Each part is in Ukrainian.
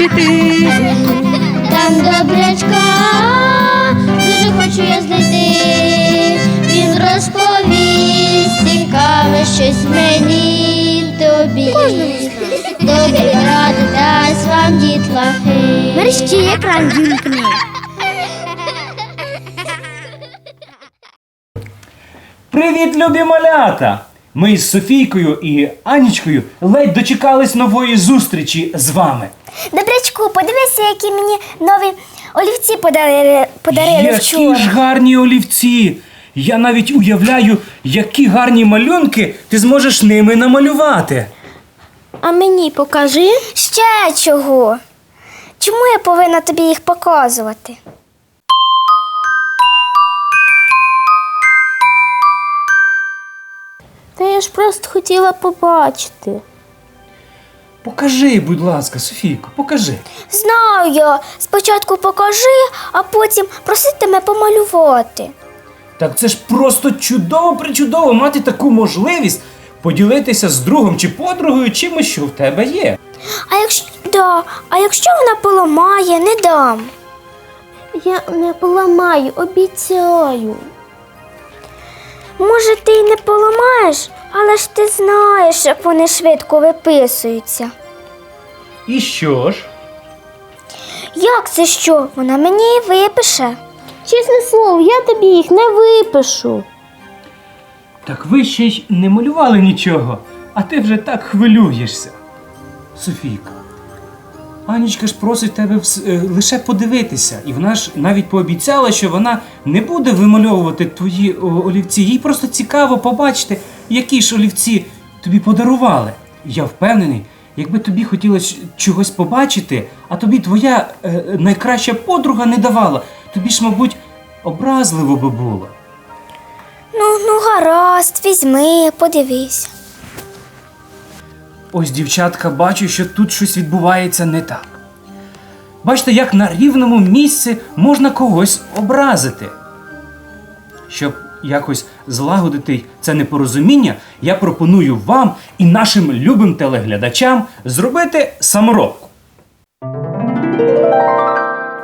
піти. Там добрячка, дуже хочу я знайти. Він розповість цікаве щось мені тобі. Добрі ради дасть вам дітлахи. Мерщі екран вімкни. Привіт, любі малята! Ми з Софійкою і Анічкою ледь дочекались нової зустрічі з вами. Добрячку, подивися, які мені нові олівці подарили, подарили Які вчора. ж гарні олівці! Я навіть уявляю, які гарні малюнки ти зможеш ними намалювати. А мені покажи. Ще чого? Чому я повинна тобі їх показувати? Я ж просто хотіла побачити. Покажи, будь ласка, Софійко, покажи. Знаю я. Спочатку покажи, а потім проситиме помалювати. Так це ж просто чудово причудово мати таку можливість поділитися з другом чи подругою чимось, що в тебе є. А якщо да, а якщо вона поламає, не дам. Я не поламаю, обіцяю. Може, ти й не поламаєш, але ж ти знаєш, як вони швидко виписуються. І що ж? Як це що? Вона мені і випише. Чесне слово, я тобі їх не випишу. Так ви ще й не малювали нічого, а ти вже так хвилюєшся. Софійка, Анічка ж просить тебе вс- е, лише подивитися, і вона ж навіть пообіцяла, що вона не буде вимальовувати твої о, олівці. Їй просто цікаво побачити, які ж олівці тобі подарували. Я впевнений, якби тобі хотілося чогось побачити, а тобі твоя е, найкраща подруга не давала, тобі ж, мабуть, образливо би було. Ну, ну гаразд, візьми, подивись. Ось, дівчатка, бачу, що тут щось відбувається не так. Бачите, як на рівному місці можна когось образити. Щоб якось злагодити це непорозуміння, я пропоную вам і нашим любим телеглядачам зробити саморобку.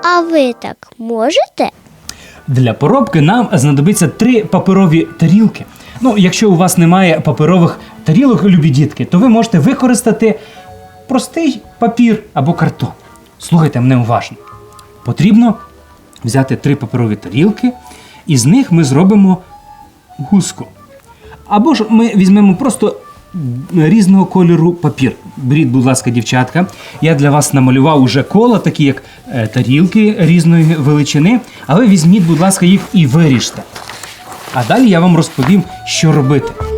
А ви так можете? Для поробки нам знадобиться три паперові тарілки. Ну, якщо у вас немає паперових тарілок, любі дітки, то ви можете використати простий папір або картон. Слухайте мене уважно. Потрібно взяти три паперові тарілки, і з них ми зробимо гуску. Або ж ми візьмемо просто різного кольору папір. Беріть, будь ласка, дівчатка. Я для вас намалював уже кола, такі як е, тарілки різної величини. Але візьміть, будь ласка, їх і виріжте. А далі я вам розповім, що робити.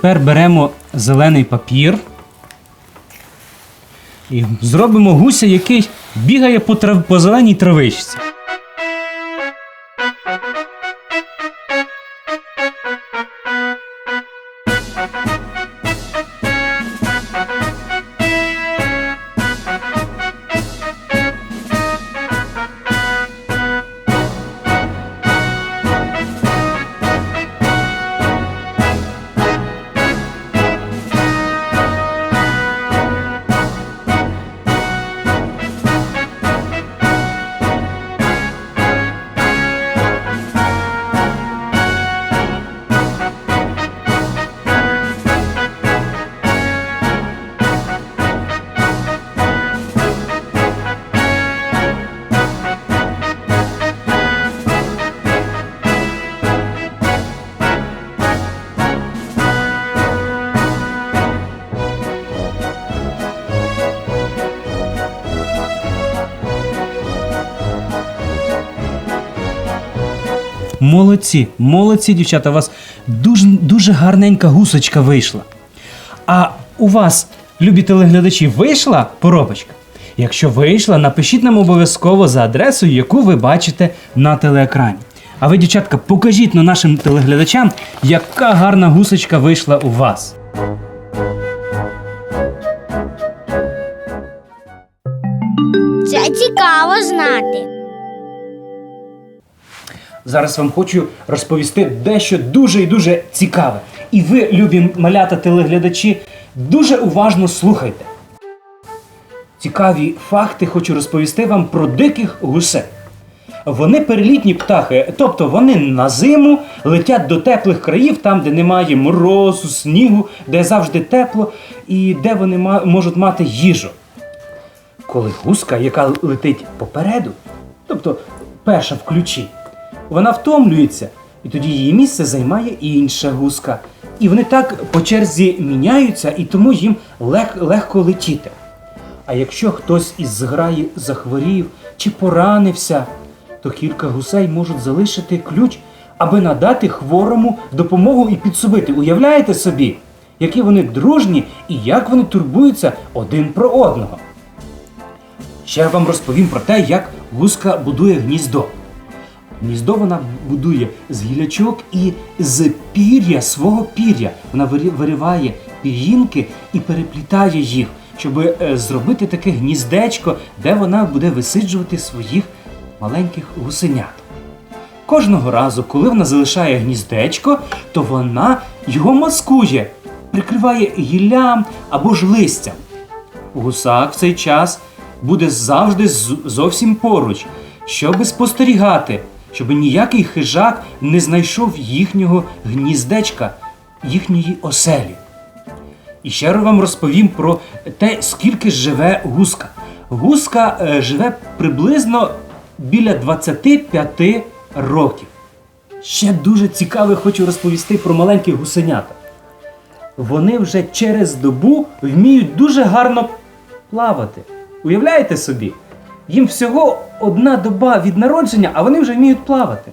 Тепер беремо зелений папір і зробимо гуся, який бігає по, трав... по зеленій травичці. Молодці, молодці, дівчата, у вас дуже, дуже гарненька гусочка вийшла. А у вас, любі телеглядачі, вийшла поробочка? Якщо вийшла, напишіть нам обов'язково за адресою, яку ви бачите на телеекрані. А ви, дівчатка, покажіть на нашим телеглядачам, яка гарна гусочка вийшла у вас. Це цікаво знати. Зараз вам хочу розповісти дещо дуже і дуже цікаве. І ви, любі малята телеглядачі, дуже уважно слухайте. Цікаві факти хочу розповісти вам про диких гусей. Вони перелітні птахи, тобто вони на зиму летять до теплих країв, там, де немає морозу, снігу, де завжди тепло і де вони можуть мати їжу. Коли гуска, яка летить попереду, тобто перша в ключі, вона втомлюється, і тоді її місце займає інша гуска. І вони так по черзі міняються, і тому їм лег- легко летіти. А якщо хтось із зграї захворів чи поранився, то кілька гусей можуть залишити ключ, аби надати хворому допомогу і підсобити. Уявляєте собі, які вони дружні і як вони турбуються один про одного. Ще я вам розповім про те, як гуска будує гніздо. Гніздо вона будує з гілячок і з пір'я свого пір'я. Вона вириває пір'їнки і переплітає їх, щоб е, зробити таке гніздечко, де вона буде висиджувати своїх маленьких гусенят. Кожного разу, коли вона залишає гніздечко, то вона його маскує, прикриває гіллям або ж листям. Гусак в цей час буде завжди зовсім поруч, щоби спостерігати, щоб ніякий хижак не знайшов їхнього гніздечка, їхньої оселі. І ще раз вам розповім про те, скільки живе гуска. Гуска е, живе приблизно біля 25 років. Ще дуже цікаве хочу розповісти про маленьких гусенята. Вони вже через добу вміють дуже гарно плавати. Уявляєте собі? Їм всього одна доба від народження, а вони вже вміють плавати.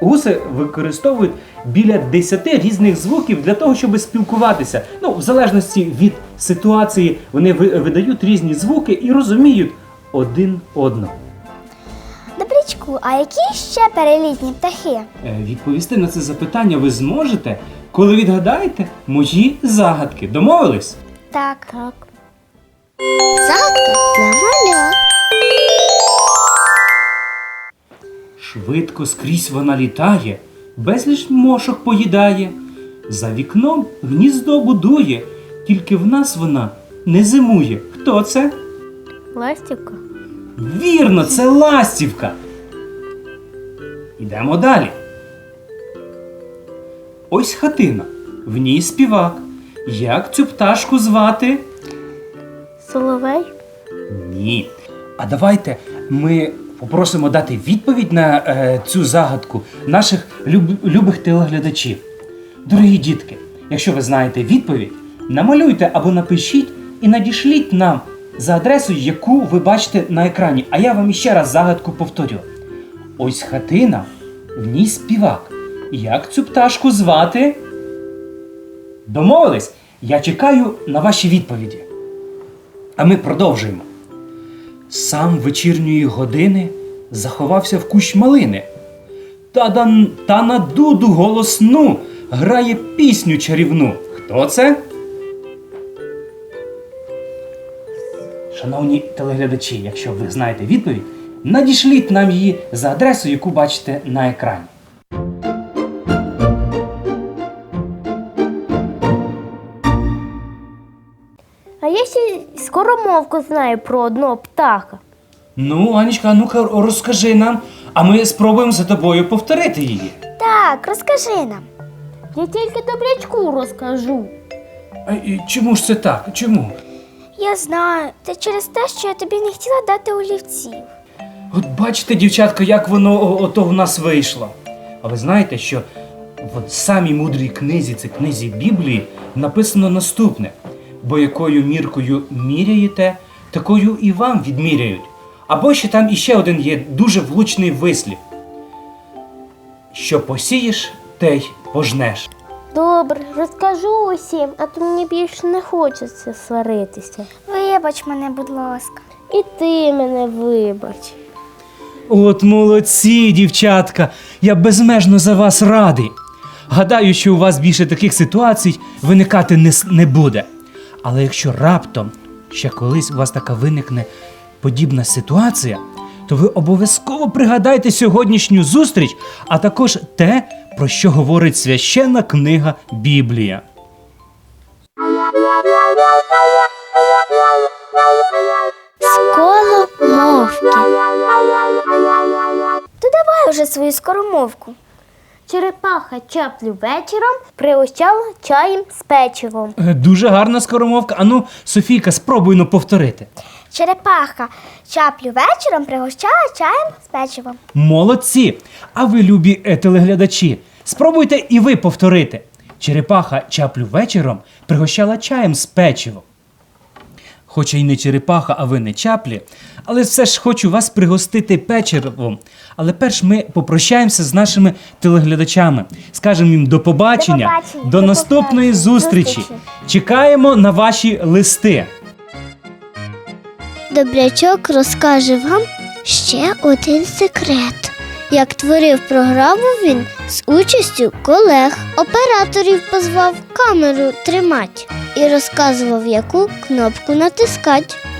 Гуси використовують біля 10 різних звуків для того, щоб спілкуватися. Ну, в залежності від ситуації, вони видають різні звуки і розуміють один одного. Добрячку, а які ще перелітні птахи? Е, Відповісти на це запитання ви зможете, коли відгадаєте мої загадки. Домовились? Так. Так. Загадка для малят. Швидко скрізь вона літає, безліч мошок поїдає. За вікном гніздо будує, тільки в нас вона не зимує. Хто це? Ластівка. Вірно, це ластівка. Йдемо далі. Ось хатина. В ній співак. Як цю пташку звати? Соловей. Ні. А давайте ми попросимо дати відповідь на е, цю загадку наших люб- любих телеглядачів. Дорогі дітки, якщо ви знаєте відповідь, намалюйте або напишіть і надішліть нам за адресою, яку ви бачите на екрані. А я вам іще раз загадку повторю. Ось хатина, в ній співак. Як цю пташку звати? Домовились? Я чекаю на ваші відповіді. А ми продовжуємо. Сам вечірньої години заховався в кущ малини. Та, дан- та на дуду голосну грає пісню чарівну. Хто це? Шановні телеглядачі, якщо ви знаєте відповідь, надішліть нам її за адресою, яку бачите на екрані. Скоромовку знаю про одного птаха. Ну, Анічка, а ну-ка розкажи нам, а ми спробуємо за тобою повторити її. Так, розкажи нам. Я тільки добрячку розкажу. А, і чому ж це так? Чому? Я знаю, це через те, що я тобі не хотіла дати олівців. От бачите, дівчатка, як воно о- ото в нас вийшло. А ви знаєте, що в самій мудрій книзі, це книзі Біблії, написано наступне: бо якою міркою міряєте, такою і вам відміряють. Або ще там іще один є дуже влучний вислів. що посієш, те й пожнеш. Добре, розкажу усім, а то мені більше не хочеться сваритися. Вибач мене, будь ласка. І ти мене вибач. От молодці, дівчатка, я безмежно за вас радий. Гадаю, що у вас більше таких ситуацій виникати не, не буде. Але якщо раптом ще колись у вас така виникне подібна ситуація, то ви обов'язково пригадайте сьогоднішню зустріч, а також те, про що говорить священна книга Біблія. Сколомовки. То давай уже свою скоромовку. Черепаха чаплю вечором пригощала чаєм з печивом. Е, Дуже гарна скоромовка. Ану, Софійка, спробуй ну повторити. Черепаха чаплю вечором пригощала чаєм з печивом. Молодці! А ви, любі е, телеглядачі, спробуйте і ви повторити. Черепаха чаплю вечором пригощала чаєм з печивом. Хоча й не черепаха, а ви не чаплі, але все ж хочу вас пригостити печивом. Але перш ми попрощаємося з нашими телеглядачами. Скажемо їм до побачення, До побачення, до до наступної побачення, зустрічі. зустрічі. Чекаємо на ваші листи. Добрячок розкаже вам ще один секрет. Як творив програму він з участю колег, операторів позвав камеру тримать і розказував, яку кнопку натискать.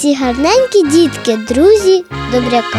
ці гарненькі дітки, друзі добряка.